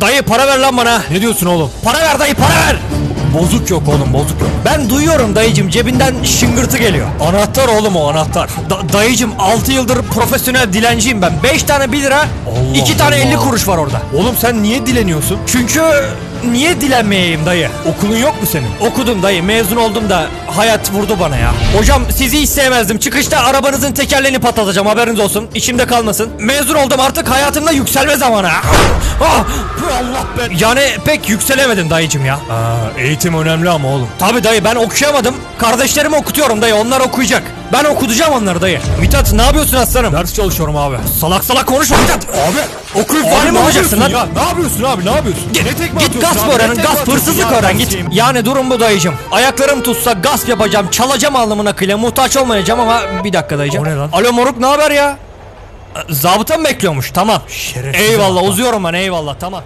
Dayı para ver lan bana. Ne diyorsun oğlum? Para ver dayı para ver. Bozuk yok oğlum bozuk yok. Ben duyuyorum dayıcım cebinden şıngırtı geliyor. Anahtar oğlum o anahtar. Da- dayıcım 6 yıldır profesyonel dilenciyim ben. 5 tane 1 lira, 2 tane Allah. 50 kuruş var orada. Oğlum sen niye dileniyorsun? Çünkü niye dilenmeyeyim dayı? Okulun yok mu senin? Okudum dayı mezun oldum da hayat vurdu bana ya. Hocam sizi hiç sevmezdim. Çıkışta arabanızın tekerleğini patlatacağım haberiniz olsun. İçimde kalmasın. Mezun oldum artık hayatımda yükselme zamanı. Ah, Allah be. Yani pek yükselemedim dayıcım ya. Aa, eğitim önemli ama oğlum. Tabi dayı ben okuyamadım. Kardeşlerimi okutuyorum dayı onlar okuyacak. Ben okutacağım onları dayı. Mithat ne yapıyorsun aslanım? Ders çalışıyorum abi. Salak salak konuşma Mithat. Abi Okuyup Abi fani mi olacaksın lan? ya? Ne yapıyorsun abi? Ne yapıyorsun? Git, ne tekme git gasp abi? öğren, Ne tekme gasp hırsızlık öğren git. Yani durum bu dayıcım. Ayaklarım tutsa gasp yapacağım, çalacağım alnımın akıyla muhtaç olmayacağım ama bir dakika dayıcım. O ne lan? Alo moruk ne haber ya? Zabıta mı bekliyormuş? Tamam. Şerefsiz Eyvallah zabıta. uzuyorum ben eyvallah tamam.